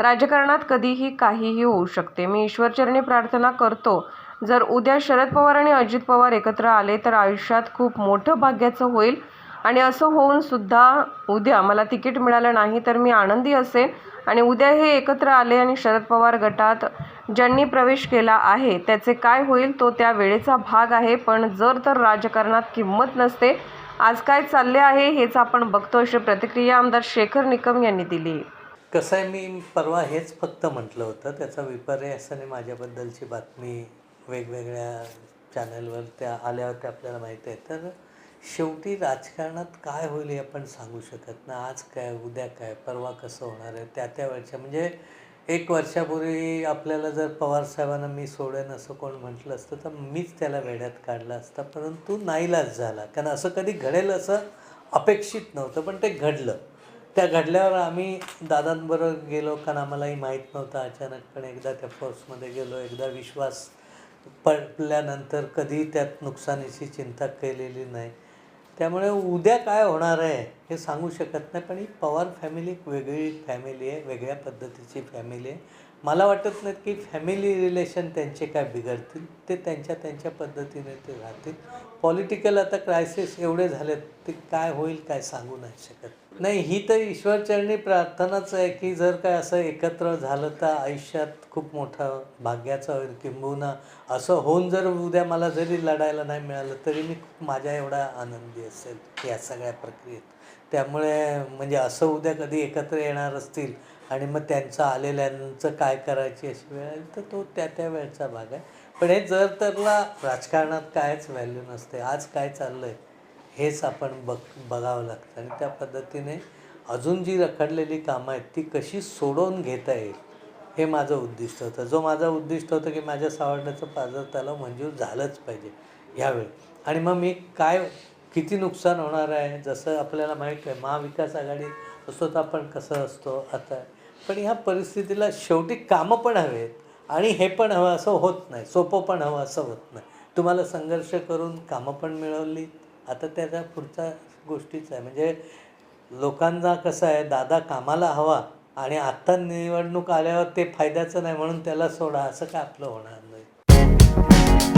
राजकारणात कधीही काहीही होऊ शकते. मी ईश्वरचरणी प्रार्थना करतो. जर उद्या शरद पवार आणि अजित पवार एकत्र आले तर आयुष्यात खूप मोठं भाग्याचं होईल. आणि असं होऊन सुद्धा उद्या मला तिकीट मिळालं नाही तर मी आनंदी असेन. आणि उद्या हे एकत्र आले आणि शरद पवार गटात ज्यांनी प्रवेश केला आहे त्याचे काय होईल तो त्या वेळेचा भाग आहे. पण जर तर राजकारणात किंमत नसते आज काय चालले आहे हेच आपण बघतो अशी प्रतिक्रिया आमदार शेखर निकम यांनी दिली. कसं आहे मी परवा हेच फक्त म्हटलं होतं. त्याचा विपर्यासाने माझ्याबद्दलची बातमी वेगवेगळ्या चॅनलवर त्या आल्या होत्या आपल्याला माहीत आहे. तर शेवटी राजकारणात काय होईल हे आपण सांगू शकत नाही. आज काय उद्या काय परवा कसं होणार आहे त्या त्या वेळच्या म्हणजे एक वर्षापूर्वी आपल्याला जर पवार साहेबांना मी सोडेन असं कोण म्हटलं असतं तर मीच त्याला वेड्यात काढलं असतं. परंतु नाईलाज झाला. कारण असं कधी घडेल असं अपेक्षित नव्हतं पण ते घडलं. त्या घडल्यावर आम्ही दादांबरोबर गेलो कारण आम्हालाही माहीत नव्हतं. अचानकपणे एकदा त्या फोर्समध्ये गेलो एकदा विश्वास पडल्यानंतर कधी त्यात नुकसानीची चिंता केलेली नाही. त्यामुळे उद्या काय होणार आहे हे सांगू शकत नाही पण ही पवार फॅमिली एक वेगळी फॅमिली आहे वेगळ्या पद्धतीची फॅमिली आहे. मला वाटत नाही की फॅमिली रिलेशन त्यांचे काय बिघडतील ते त्यांच्या त्यांच्या पद्धतीने ते राहतील. पॉलिटिकल आता क्रायसिस एवढे झालेत ते काय होईल काय सांगू नाही शकत. नाही ही तर ईश्वरचरणी प्रार्थनाच आहे की जर काय असं एकत्र झालं तर आयुष्यात खूप मोठं भाग्याचं होईल किंबहुना असं होऊन जर उद्या मला जरी लढायला नाही मिळालं तरी मी खूप माझ्या एवढा आनंदी असेल या सगळ्या प्रक्रियेत. त्यामुळे म्हणजे असं उद्या कधी एकत्र येणार असतील आणि मग त्यांचं आलेल्यांचं काय करायची अशी वेळ आली तर तो त्या त्या वेळचा भाग आहे. पण हे जर तरला राजकारणात कायच व्हॅल्यू नसते आज काय चाललं आहे हेच आपण बघ बघावं लागतं. आणि त्या पद्धतीने अजून जी रखडलेली कामं आहेत ती कशी सोडवून घेता येईल हे माझं उद्दिष्ट होतं. जो माझं उद्दिष्ट होतं की माझ्या सावरण्याचं पाजर त्याला मंजूर झालंच पाहिजे ह्यावेळी आणि मग मी काय किती नुकसान होणार आहे जसं आपल्याला माहीत आहे महाविकास आघाडी असतो तर आपण कसं असतो आता. पण ह्या परिस्थितीला शेवटी कामं पण हवेत आणि हे पण हवं असं होत नाही सोपं पण हवं असं होत नाही. तुम्हाला संघर्ष करून कामं पण मिळवली. आता त्याच्या पुढच्या गोष्टीच आहे. म्हणजे लोकांना कसं आहे दादा कामाला हवा आणि आत्ता निवडणूक आल्यावर ते फायद्याचं नाही म्हणून त्याला सोडा असं काय आपलं होणार नाही.